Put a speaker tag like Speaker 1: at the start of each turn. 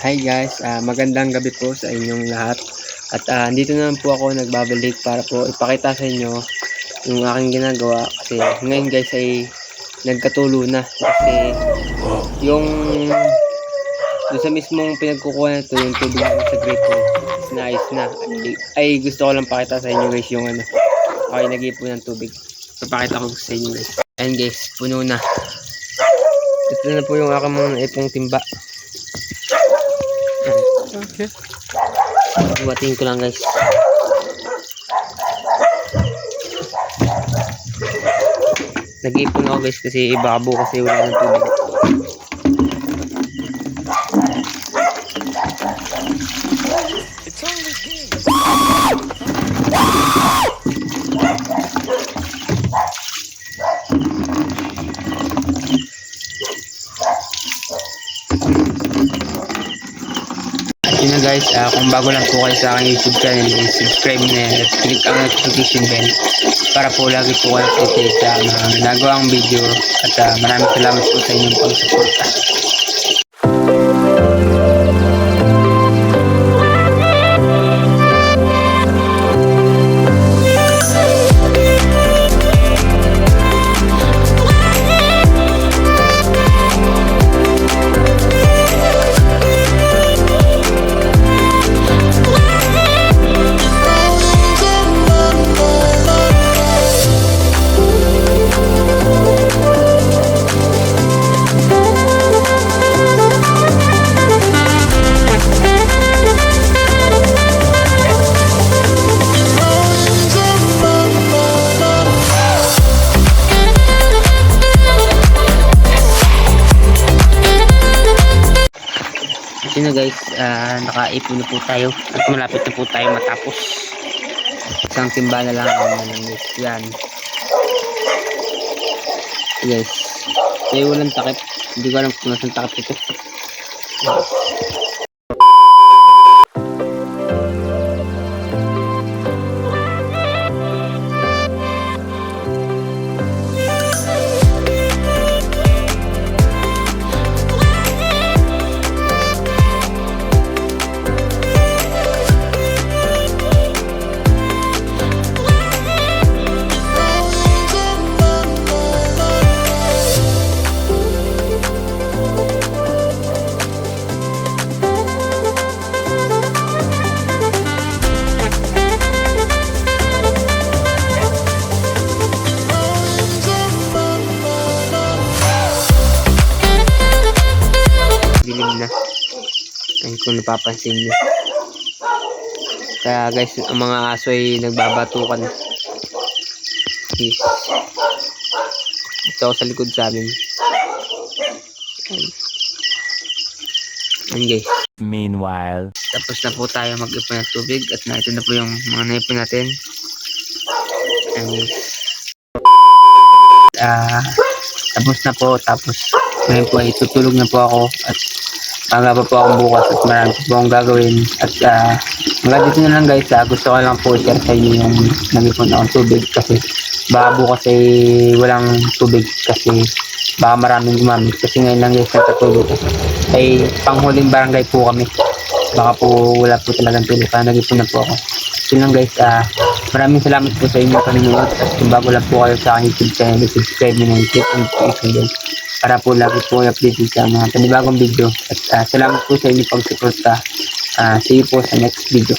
Speaker 1: Hi guys, ah, magandang gabi po sa inyong lahat. At ah, dito naman po ako nagbabalik para po ipakita sa inyo yung aking ginagawa kasi ngayon guys ay nagkatulo na kasi yung doon sa mismong pinagkukuha na ito, yung tubig namin sa grate ko naayos na. Ay, ay, gusto ko lang pakita sa inyo guys yung ano, okay nag-iipon ng tubig. Papakita ko sa inyo guys. Ayan guys, puno na. Ito na po yung aking mga naipong timba.
Speaker 2: Okay.
Speaker 1: Buhatin ko lang guys. Nag-ipon ako guys kasi ibabo kasi wala ng tubig.
Speaker 2: It's only game.
Speaker 1: Guys, ah, kung bago lang po kayo sa aking YouTube channel, subscribe na yan at click ang notification bell para po lagi po kayo updated sa mga ginagawang video at ah, maraming salamat po sa inyong pagsuporta. Yun na guys, ah, nakaipon na po tayo at malapit na po tayo matapos. Isang timba na lang ang ano guys. Yan. Guys. Kaya walang takip. Hindi ko alam kung nasaan takip ito. Ayun kung napapansin nyo. Kaya guys, ang mga aso ay nagbabatukan. Is ito sa likod sa amin. Ayun. Ayun guys.
Speaker 2: Meanwhile.
Speaker 1: Tapos na po tayo mag-ipon ng tubig at na ito na po yung mga naipon natin. Ayun guys. Ah, tapos na po. Tapos ngayon po ay tutulog na po ako at Aga po akong bukas at marami po akong gagawin. At uh, hanggang dito na lang guys, ah, gusto ko lang po i-share sa inyo yung nag-ipon akong tubig kasi baka bukas ay walang tubig kasi baka maraming gumamit. Kasi ngayon lang guys, nagkatulog ko. Ay panghuling barangay po kami. Baka po wala po talagang tulog kaya nag-ipon na po ako. Yun lang guys, ah, maraming salamat po sa inyo panonood at kung bago lang po kayo sa aking YouTube channel, subscribe nyo na yung click ang notification bell para po lagi po kayo updated sa mga panibagong video at ah, salamat po sa inyo pagsuporta. Ah, see you po sa next video.